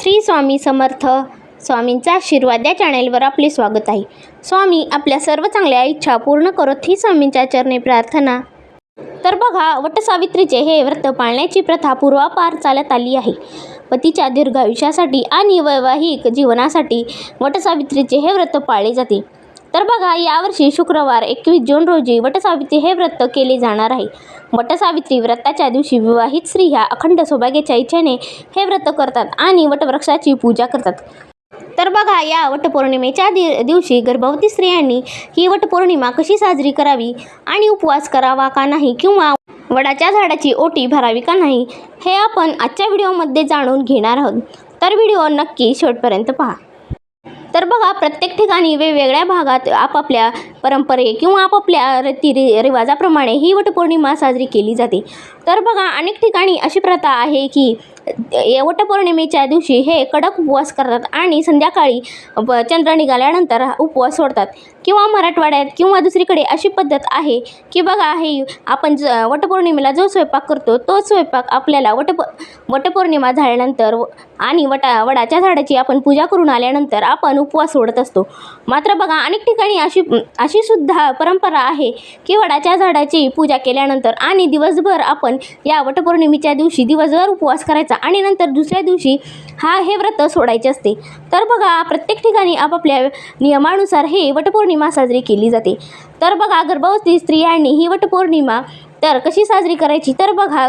श्री स्वामी समर्थ स्वामींचा आशीर्वाद या चॅनेलवर आपले स्वागत आहे. स्वामी आपल्या सर्व चांगल्या इच्छा पूर्ण करत ही स्वामींच्या चरणी प्रार्थना. तर बघा वटसावित्रीचे हे व्रत पाळण्याची प्रथा पूर्वापार चालत आली आहे. पतीच्या दीर्घायुष्यासाठी आणि वैवाहिक जीवनासाठी वटसावित्रीचे हे व्रत पाळले जाते. तर बघा यावर्षी शुक्रवार एकवीस जून रोजी वटसावित्री हे व्रत केले जाणार आहे. वटसावित्री व्रताच्या दिवशी विवाहित स्त्रिया अखंड सौभाग्याच्या इच्छेने हे व्रत करतात आणि वटवृक्षाची पूजा करतात. तर बघा या वटपौर्णिमेच्या दि दिवशी गर्भवती स्त्रियांनी ही वटपौर्णिमा कशी साजरी करावी आणि उपवास करावा का नाही किंवा वडाच्या झाडाची ओटी भरावी का नाही हे आपण आजच्या व्हिडिओमध्ये जाणून घेणार आहोत. तर व्हिडिओ नक्की शेवटपर्यंत पहा. तर बघा प्रत्येक ठिकाणी वेगवेगळ्या भागात आपापल्या परंपरे किंवा आपापल्या रीती रि रिवाजाप्रमाणे ही वटपौर्णिमा साजरी केली जाते. तर बघा अनेक ठिकाणी अशी प्रथा आहे की वटपौर्णिमेच्या दिवशी हे कडक उपवास करतात आणि संध्याकाळी ब चंद्र निघाल्यानंतर उपवास सोडतात. किंवा मराठवाड्यात किंवा दुसरीकडे अशी पद्धत आहे की बघा हे आपण ज वटपौर्णिमेला जो स्वयंपाक करतो तोच स्वयंपाक आपल्याला वटप वटपौर्णिमा झाल्यानंतर व- आणि वटा वडाच्या झाडाची आपण पूजा करून आल्यानंतर आपण उपवास सोडत असतो. मात्र बघा अनेक ठिकाणी अशी अशी सुद्धा परंपरा आहे की वडाच्या झाडाची पूजा केल्यानंतर आणि दिवसभर आपण या वटपौर्णिमेच्या दिवशी दिवसभर उपवास करायचा आणि नंतर दुसऱ्या दिवशी हा हे व्रत सोडायचे असते. तर बघा प्रत्येक ठिकाणी आपापल्या नियमानुसार हे वटपौर्णिमा साजरी केली जाते. तर बघा गर्भवती स्त्रियांनी ही वटपौर्णिमा तर कशी साजरी करायची? तर बघा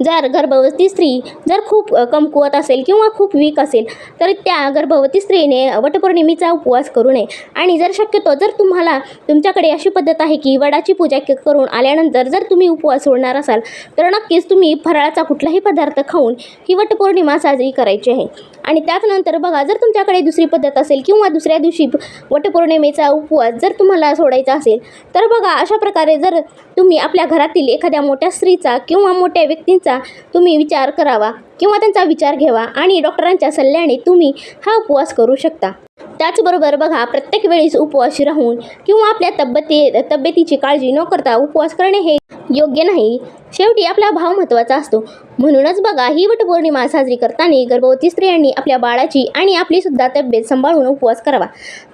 जर गर्भवती स्त्री जर खूप कमकुवत असेल किंवा खूप वीक असेल तर त्या गर्भवती स्त्रीने वटपौर्णिमेचा उपवास करू नये. आणि जर शक्यतो जर तुम्हाला तुमच्याकडे अशी पद्धत आहे की वडाची पूजा करून आल्यानंतर जर तुम्ही उपवास सोडणार असाल तर नक्कीच तुम्ही फराळाचा कुठलाही पदार्थ खाऊन ही वटपौर्णिमा साजरी करायची आहे. आणि त्याचनंतर बघा जर तुमच्याकडे दुसरी पद्धत असेल किंवा दुसऱ्या दिवशी वटपौर्णिमेचा उपवास जर तुम्हाला सोडायचा असेल तर बघा अशा प्रकारे जर तुम्ही आपल्या घरातील एखाद्या मोठ्या स्त्रीचा किंवा मोठ्या व्यक्तींचा तुम्ही विचार करावा किंवा त्यांचा विचार घ्यावा आणि डॉक्टरांच्या सल्ल्याने तुम्ही हा उपवास करू शकता. त्याचबरोबर बघा प्रत्येक वेळेस उपवास राहून किंवा आपल्या तब्येती तब्येतीची काळजी न करता उपवास करणे हे योग्य नाही. शेवटी आपला भाव महत्त्वाचा असतो. म्हणूनच बघा ही वटपौर्णिमा साजरी करताना गर्भवती स्त्रियांनी आपल्या बाळाची आणि आपलीसुद्धा तब्येत सांभाळून उपवास करावा.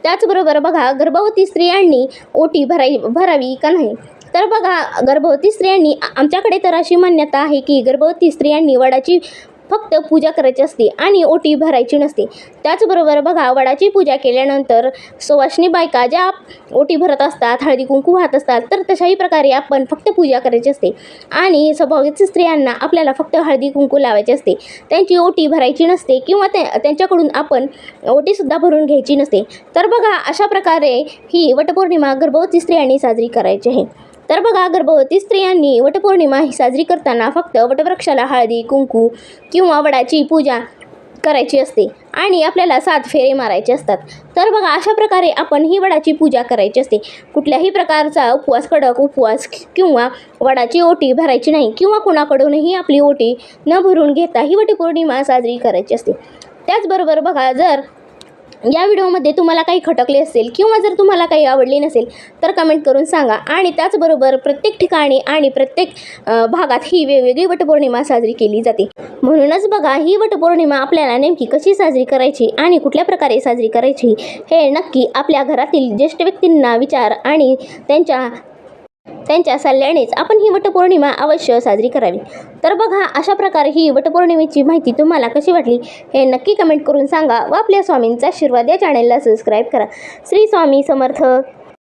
त्याचबरोबर बघा गर्भवती स्त्रियांनी ओटी भराई भरावी का नाही? तर बघा गर्भवती स्त्रियांनी आमच्याकडे तर अशी मान्यता आहे की गर्भवती स्त्रियांनी वडाची फक्त पूजा करायची असते आणि ओटी भरायची नसते. त्याचबरोबर बघा वडाची पूजा केल्यानंतर सुवासिनी बायका ज्या ओटी भरत असतात हळदी कुंकू वाहत असतात तर तशाही प्रकारे आपण फक्त पूजा करायची असते. आणि स्वभाविक स्त्रियांना आपल्याला फक्त हळदी कुंकू लावायचे असते. त्यांची ओटी भरायची नसते किंवा त्या त्यांच्याकडून आपण ओटीसुद्धा भरून घ्यायची नसते. तर बघा अशा प्रकारे ही वटपौर्णिमा गर्भवती स्त्रियांनी साजरी करायची आहे. तर बघा गर्भवती स्त्रियांनी वटपौर्णिमा ही साजरी करताना फक्त वटवृक्षाला हळदी कुंकू किंवा वडाची पूजा करायची असते आणि आपल्याला सात फेरे मारायचे असतात. तर बघा अशा प्रकारे आपण ही वडाची पूजा करायची असते. कुठल्याही प्रकारचा उपवास कडक उपवास किंवा वडाची ओटी भरायची नाही किंवा कुणाकडूनही आपली ओटी न भरून घेता ही वटपौर्णिमा साजरी करायची असते. त्याचबरोबर बघा जर या व्हिडिओमध्ये तुम्हाला काही खटकले असेल किंवा जर तुम्हाला काही आवडली नसेल तर कमेंट करून सांगा. आणि त्याचबरोबर प्रत्येक ठिकाणी आणि प्रत्येक भागात ही वेगवेगळी वटपौर्णिमा साजरी केली जाते. म्हणूनच बघा ही वटपौर्णिमा आपल्याला नेमकी कशी साजरी करायची आणि कुठल्या प्रकारे साजरी करायची हे नक्की आपल्या घरातील ज्येष्ठ व्यक्तींना विचार आणि त्यांच्या त्यांच्या सल्ल्यानेच आपण ही वटपौर्णिमा अवश्य साजरी करावी. तर बघा अशा प्रकारे ही वटपौर्णिमेची माहिती तुम्हाला कशी वाटली हे नक्की कमेंट करून सांगा व आपल्या स्वामींचा आशीर्वाद या चॅनेलला सबस्क्राईब करा. श्री स्वामी समर्थ.